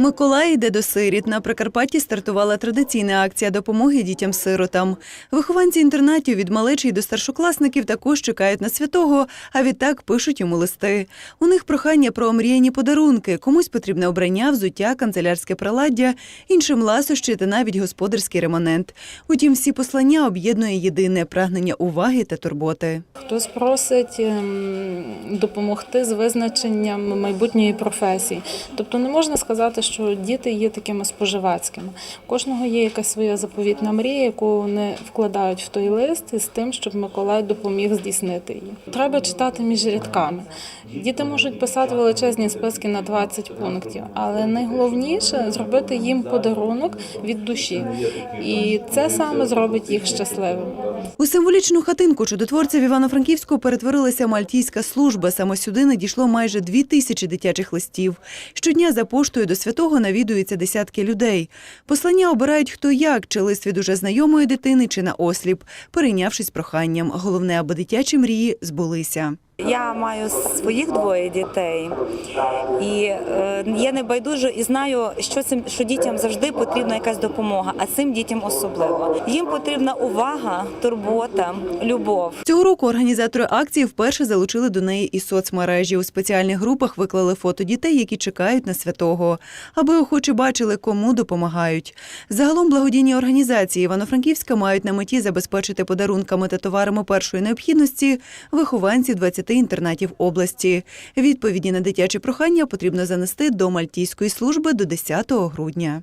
Миколай йде до сиріт. На Прикарпатті стартувала традиційна акція допомоги дітям-сиротам. Вихованці інтернатів від малечі до старшокласників також чекають на святого, а відтак пишуть йому листи. У них прохання про омріяні подарунки. Комусь потрібне обрання, взуття, канцелярське приладдя, іншим ласощі та навіть господарський реманент. Утім, всі послання об'єднує єдине прагнення уваги та турботи. Хтось просить ем, допомогти з визначенням майбутньої професії. Тобто не можна сказати, що діти є такими споживацькими. Кожного є якась своя заповітна мрія, яку вони вкладають в той лист із тим, щоб Миколай допоміг здійснити її. Треба читати між рядками. Діти можуть писати величезні списки на 20 пунктів, але найголовніше зробити їм подарунок від душі. І це саме зробить їх щасливими. У символічну хатинку чудотворця в Івано-Франківську перетворилася мальтійська служба. Саме сюди надійшло майже дві тисячі дитячих листів. Щодня за поштою до святого навідуються десятки людей. Послання обирають хто як, чи лист від уже знайомої дитини, чи на осліп, перейнявшись проханням. Головне, аби дитячі мрії збулися. Я маю своїх двоє дітей, і е, я не байдужа і знаю, що цим що дітям завжди потрібна якась допомога, а цим дітям особливо. Їм потрібна увага, турбота, любов. Цього року організатори акції вперше залучили до неї і соцмережі. У спеціальних групах виклали фото дітей, які чекають на святого, аби охочі бачили, кому допомагають. Загалом благодійні організації Івано-Франківська мають на меті забезпечити подарунками та товарами першої необхідності вихованців 20 інтернатів області. Відповіді на дитячі прохання потрібно занести до Мальтійської служби до 10 грудня.